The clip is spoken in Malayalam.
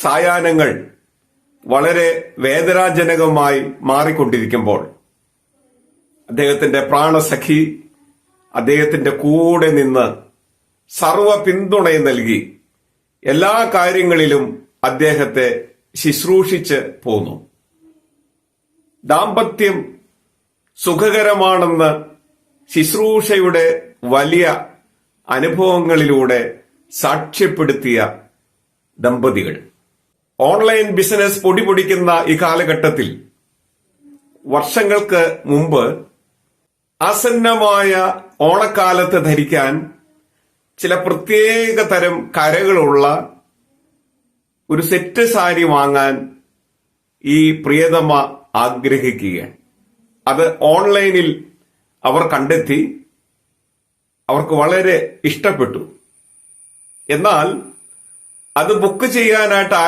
സായാഹ്നങ്ങൾ വളരെ വേദനാജനകമായി മാറിക്കൊണ്ടിരിക്കുമ്പോൾ അദ്ദേഹത്തിന്റെ പ്രാണസഖി അദ്ദേഹത്തിന്റെ കൂടെ നിന്ന് സർവ പിന്തുണയും നൽകി എല്ലാ കാര്യങ്ങളിലും അദ്ദേഹത്തെ ശുശ്രൂഷിച്ച് പോന്നു. ദാമ്പത്യം സുഖകരമാണെന്ന് ശുശ്രൂഷയുടെ വലിയ അനുഭവങ്ങളിലൂടെ സാക്ഷ്യപ്പെടുത്തിയ ദമ്പതികൾ. ഓൺലൈൻ ബിസിനസ് പൊടിപൊടിക്കുന്ന ഈ കാലഘട്ടത്തിൽ വർഷങ്ങൾക്ക് മുമ്പ് ആസന്നമായ ഓണക്കാലത്ത് ധരിക്കാൻ ചില പ്രത്യേക തരം കരകളുള്ള ഒരു സെറ്റ് സാരി വാങ്ങാൻ ഈ പ്രിയതമ ആഗ്രഹിക്കുകയാണ്. അത് ഓൺലൈനിൽ അവർ കണ്ടെത്തി അവർക്ക് വളരെ ഇഷ്ടപ്പെട്ടു. എന്നാൽ അത് ബുക്ക് ചെയ്യാനായിട്ട്